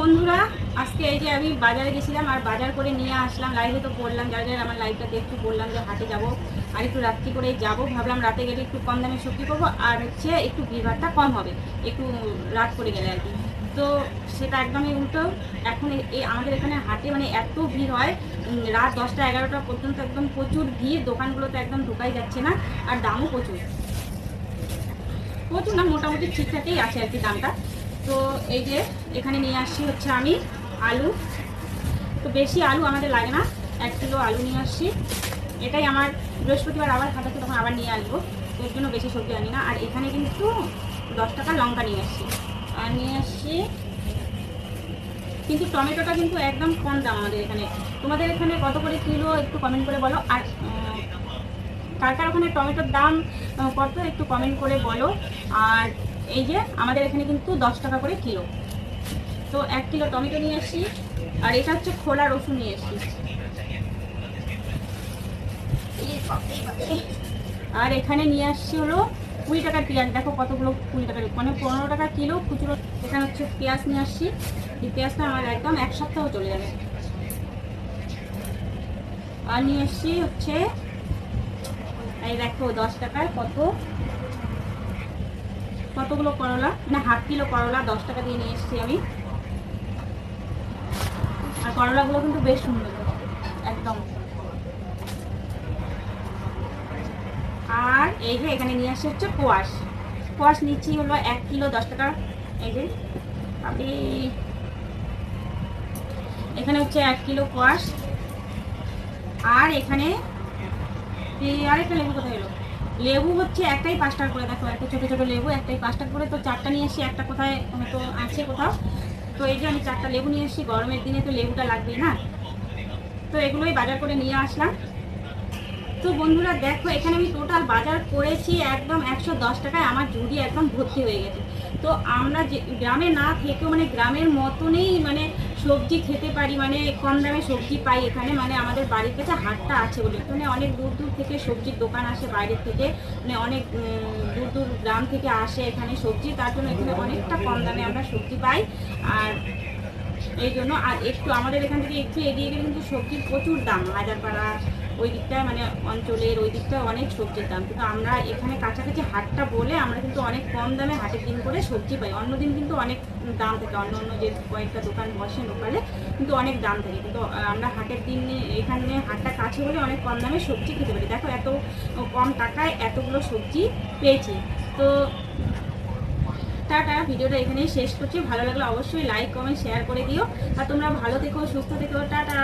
বন্ধুরা, আজকে এই যে আমি বাজারে গেছিলাম আর বাজার করে নিয়ে আসলাম। লাইভে তো বললাম যারা যারা আমার লাইভটা দেখতে বললাম যে হাটে যাব আর একটু রাত্রি করে যাব। ভাবলাম রাতে গেলে একটু কম দামে সবজি করব আর হচ্ছে একটু ভিড়ভাড়টা কম হবে, একটু রাত করে গেলে আর কি। তো সেটা একদমই উল্টো। এখন এই আমাদের এখানে হাটে মানে এত ভিড় হয় রাত দশটা এগারোটা পর্যন্ত একদম প্রচুর ভিড় দোকানগুলোতে একদম ঢোকাই যাচ্ছে না আর দামও প্রচুর। প্রচুর না, মোটামুটি ঠিকঠাকই আছে আর কি দামটা। তো এই যে এখানে নিয়ে আসছি হচ্ছে আমি আলু। তো বেশি আলু আমাদের লাগে না, এক কিলো আলু নিয়ে আসছি। এটাই আমার বৃহস্পতিবার আবার খাটাতে তখন আবার নিয়ে আসব। এর জন্য বেশি সবজি আনি না। আর এখানে কিন্তু দশ টাকা লঙ্কা নিয়ে আসছি। আর নিয়ে আসছি, কিন্তু টমেটোটা কিন্তু একদম কম দাম আমাদের এখানে। তোমাদের এখানে কত করে কিলো একটু কমেন্ট করে বলো। আর কার কার ওখানে টমেটোর দাম কত একটু কমেন্ট করে বলো। আর এই যে আমাদের এখানে কিন্তু দশ টাকা করে কিলো। তো এক কিলো টমেটো নিয়ে আসি, আর এটা হচ্ছে খোলা রসুন নিয়ে এসছি আর এখানে নিয়ে আসছি হলো কুড়ি টাকার পেঁয়াজ। দেখো কতগুলো কুড়ি টাকার মানে পনেরো টাকা কিলো খুচরো এখানে হচ্ছে পেঁয়াজ নিয়ে আসছি এই পেঁয়াজটা আমার একদম এক সপ্তাহ চলে যাবে। আর নিয়ে আসছি হচ্ছে, এই দেখো দশ টাকায় কত কতগুলো করলা? মানে হাফ কিলো করলা, দশ টাকা দিয়ে নিয়ে এসেছি আমি। আর করলাগুলো কিন্তু বেশ সুন্দর। একদম। আর এই যে এখানে নিয়ে আসছে হচ্ছে কোয়াশ। কোয়াশ নিচ্ছি হলো এক কিলো দশ টাকা। এই যে, আপনি এখানে হচ্ছে এক কিলো কোয়াশ। আর এখানে আরেকটা লেবু কোথায় এলো। লেবু হচ্ছে একটাই পাঁচ টাকা করে। দেখো, একটা ছোটো ছোটো লেবু, একটাই পাঁচ টাকা করে। তো চারটা নিয়ে এসে একটা কোথায় হয়তো আছে কোথাও। তো এই যে আমি চারটা লেবু নিয়ে এসেছি গরমের দিনে তো লেবুটা লাগবেই না। তো এগুলোই বাজার করে নিয়ে আসলাম। তো বন্ধুরা, দেখো, এখানে আমি টোটাল বাজার করেছি একদম একশো দশ টাকায়। আমার ঝুড়ি একদম ভর্তি হয়ে গেছে। তো আমরা যে গ্রামে না থেকেও মানে গ্রামের মতনই মানে সবজি খেতে পারি মানে কম দামে সবজি পাই এখানে। মানে আমাদের বাড়ির কাছে হাটটা আছে বলে। এখানে অনেক দূর দূর থেকে সবজির দোকান আসে বাইরের থেকে। মানে অনেক দূর দূর গ্রাম থেকে আসে এখানে সবজি। তার জন্য এখানে অনেকটা কম দামে আমরা সবজি পাই। আর এই জন্য, আর একটু আমাদের এখান থেকে একটু এগিয়ে গেলে কিন্তু সবজির প্রচুর দাম। হাজারপাড়া ওই দিকটায় মানে অঞ্চলের ওই দিকটায় অনেক সবজির দাম। কিন্তু আমরা এখানে কাছাকাছি হাটটা বলে আমরা কিন্তু অনেক কম দামে হাটের দিন করে সবজি পাই। অন্য দিন কিন্তু অনেক দাম থাকে। অন্য অন্য যে কয়েকটা দোকান বসে লোকালে কিন্তু অনেক দাম থাকে। কিন্তু আমরা হাটের দিনে এখানে হাটটা কাছে বলে অনেক কম দামে সবজি খেতে পারি। দেখো এত কম টাকায় এতগুলো সবজি পেয়েছি। তো টাটা, ভিডিওটা এখানেই শেষ করছি। ভালো লাগলে অবশ্যই লাইক কমেন্ট শেয়ার করে দিও। আর তোমরা ভালো থেকো, সুস্থ থেকো। টাটা!